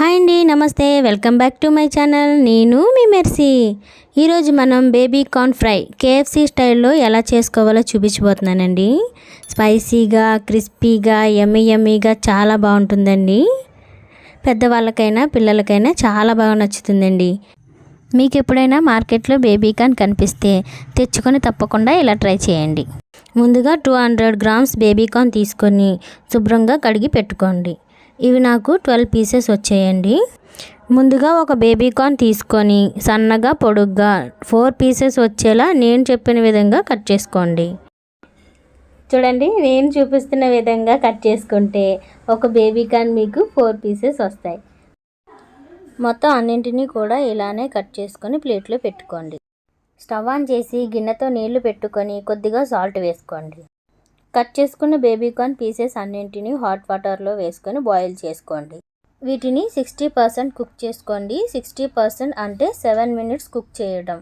Hi అండి నమస్తే. Welcome back to my channel. నేను మీ మెర్సీ. ఈరోజు మనం బేబీ కార్న్ ఫ్రై కేఎఫ్సీ స్టైల్లో ఎలా చేసుకోవాలో చూపించబోతున్నానండి. స్పైసీగా క్రిస్పీగా యమ్మీ యమ్మీగా చాలా బాగుంటుందండి. పెద్దవాళ్ళకైనా పిల్లలకైనా చాలా బాగా నచ్చుతుందండి. మీకు ఎప్పుడైనా మార్కెట్లో బేబీ కార్న్ కనిపిస్తే తెచ్చుకొని తప్పకుండా ఇలా ట్రై చేయండి. ముందుగా two hundred grams baby corn తీసుకొని శుభ్రంగా కడిగి పెట్టుకోండి. ఇవి నాకు ట్వెల్వ్ పీసెస్ వచ్చాయండి. ముందుగా ఒక బేబీ కార్న్ తీసుకొని సన్నగా పొడుగ్గా ఫోర్ పీసెస్ వచ్చేలా నేను చెప్పిన విధంగా కట్ చేసుకోండి. చూడండి నేను చూపిస్తున్న విధంగా కట్ చేసుకుంటే ఒక బేబీ కార్న్ మీకు ఫోర్ పీసెస్ వస్తాయి. మొత్తం అన్నింటినీ కూడా ఇలానే కట్ చేసుకొని ప్లేట్లో పెట్టుకోండి. స్టవ్ ఆన్ చేసి గిన్నెతో నీళ్ళు పెట్టుకొని కొద్దిగా సాల్ట్ వేసుకోండి. కట్ చేసుకున్న బేబీ కార్న్ పీసెస్ అన్నింటినీ హాట్ వాటర్లో వేసుకొని బాయిల్ చేసుకోండి. వీటిని సిక్స్టీ పర్సెంట్ కుక్ చేసుకోండి. సిక్స్టీ పర్సెంట్ అంటే సెవెన్ మినిట్స్ కుక్ చేయడం.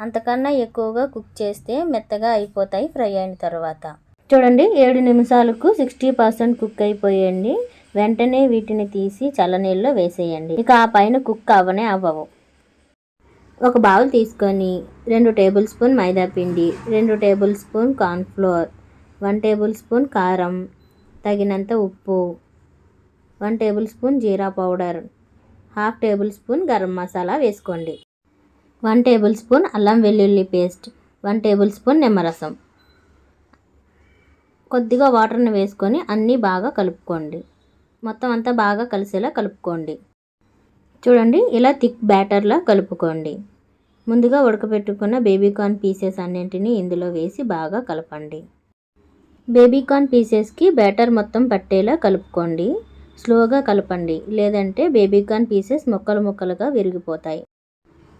అంతకన్నా ఎక్కువగా కుక్ చేస్తే మెత్తగా అయిపోతాయి ఫ్రై అయిన తర్వాత. చూడండి ఏడు నిమిషాలకు సిక్స్టీ పర్సెంట్ కుక్ అయిపోయండి వెంటనే వీటిని తీసి చల్లనీళ్ళలో వేసేయండి. ఇక ఆ పైన కుక్ అవ్వనే అవ్వవు. ఒక బౌల్ తీసుకొని రెండు టేబుల్ స్పూన్ మైదా పిండి రెండు tablespoon cornflour one tablespoon కారం తగినంత ఉప్పు one tablespoon jeera powder half tablespoon garam masala వేసుకోండి. వన్ టేబుల్ స్పూన్ అల్లం వెల్లుల్లి పేస్ట్ వన్ టేబుల్ స్పూన్ నిమ్మరసం. కొద్దిగా వాటర్ని వేసుకొని అన్నీ బాగా కలుపుకోండి. మొత్తం అంతా బాగా కలిసేలా కలుపుకోండి. చూడండి ఇలా థిక్ బ్యాటర్లా కలుపుకోండి. ముందుగా ఉడకబెట్టుకున్న బేబీకార్న్ పీసెస్ అన్నింటినీ ఇందులో వేసి బాగా కలపండి. బేబీకార్న్ పీసెస్కి బ్యాటర్ మొత్తం పట్టేలా కలుపుకోండి. స్లోగా కలపండి. లేదంటే బేబీకార్న్ పీసెస్ ముక్కలు ముక్కలుగా విరిగిపోతాయి.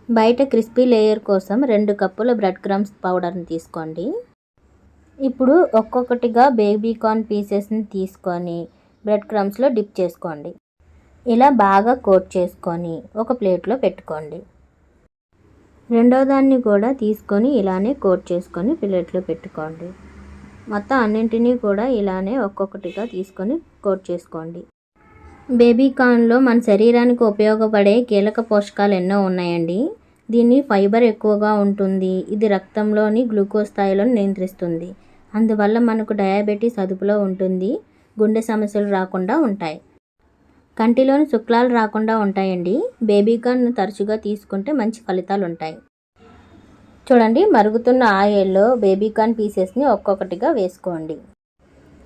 బయట క్రిస్పీ లేయర్ కోసం రెండు కప్పుల బ్రెడ్ క్రమ్స్ పౌడర్ని తీసుకోండి. ఇప్పుడు ఒక్కొక్కటిగా బేబీకార్న్ పీసెస్ని తీసుకొని బ్రెడ్ క్రమ్స్లో డిప్ చేసుకోండి. ఇలా బాగా కోట్ చేసుకొని ఒక ప్లేట్లో పెట్టుకోండి. రెండో దాన్ని కూడా తీసుకొని ఇలానే కోట్ చేసుకొని ప్లేట్లో పెట్టుకోండి. మొత్తం అన్నింటినీ కూడా ఇలానే ఒక్కొక్కటిగా తీసుకొని కోట్ చేసుకోండి. బేబీ కార్న్లో మన శరీరానికి ఉపయోగపడే కీలక పోషకాలు ఎన్నో ఉన్నాయండి. దీన్ని ఫైబర్ ఎక్కువగా ఉంటుంది. ఇది రక్తంలోని గ్లూకోజ్ స్థాయిలను నియంత్రిస్తుంది. అందువల్ల మనకు డయాబెటీస్ అదుపులో ఉంటుంది. గుండె సమస్యలు రాకుండా ఉంటాయి. కంటిలోని శుక్లాలు రాకుండా ఉంటాయండి. బేబీ కార్న్ తరచుగా తీసుకుంటే మంచి ఫలితాలు ఉంటాయి చూడండి మరుగుతున్న ఆయిల్లో బేబీ కార్న్ పీసెస్ని ఒక్కొక్కటిగా వేసుకోండి.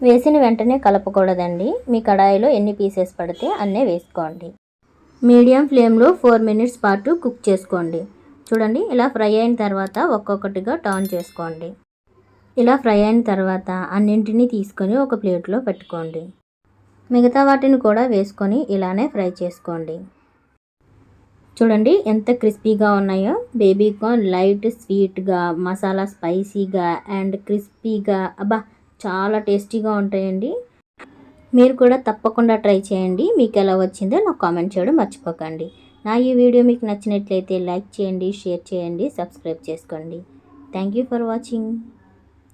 వేసిన వెంటనే కలపకూడదండి. మీ కడాయిలో ఎన్ని పీసెస్ పడితే అన్నీ వేసుకోండి. మీడియం ఫ్లేమ్లో ఫోర్ మినిట్స్ పాటు కుక్ చేసుకోండి. చూడండి ఇలా ఫ్రై అయిన తర్వాత ఒక్కొక్కటిగా టర్న్ చేసుకోండి. ఇలా ఫ్రై అయిన తర్వాత అన్నింటినీ తీసుకొని ఒక ప్లేట్లో పెట్టుకోండి. మిగతా వాటిని కూడా వేసుకొని ఇలానే ఫ్రై చేసుకోండి. చూడండి ఎంత క్రిస్పీగా ఉన్నాయో. బేబీ కార్న్ లైట్ స్వీట్గా మసాలా స్పైసీగా అండ్ క్రిస్పీగా అబ్బా చాలా టేస్టీగా ఉంటాయండి. మీరు కూడా తప్పకుండా ట్రై చేయండి. మీకు ఎలా వచ్చిందో నాకు కామెంట్ చేయడం మర్చిపోకండి. నా ఈ వీడియో మీకు నచ్చినట్లయితే లైక్ చేయండి షేర్ చేయండి సబ్స్క్రైబ్ చేసుకోండి. Thank you for watching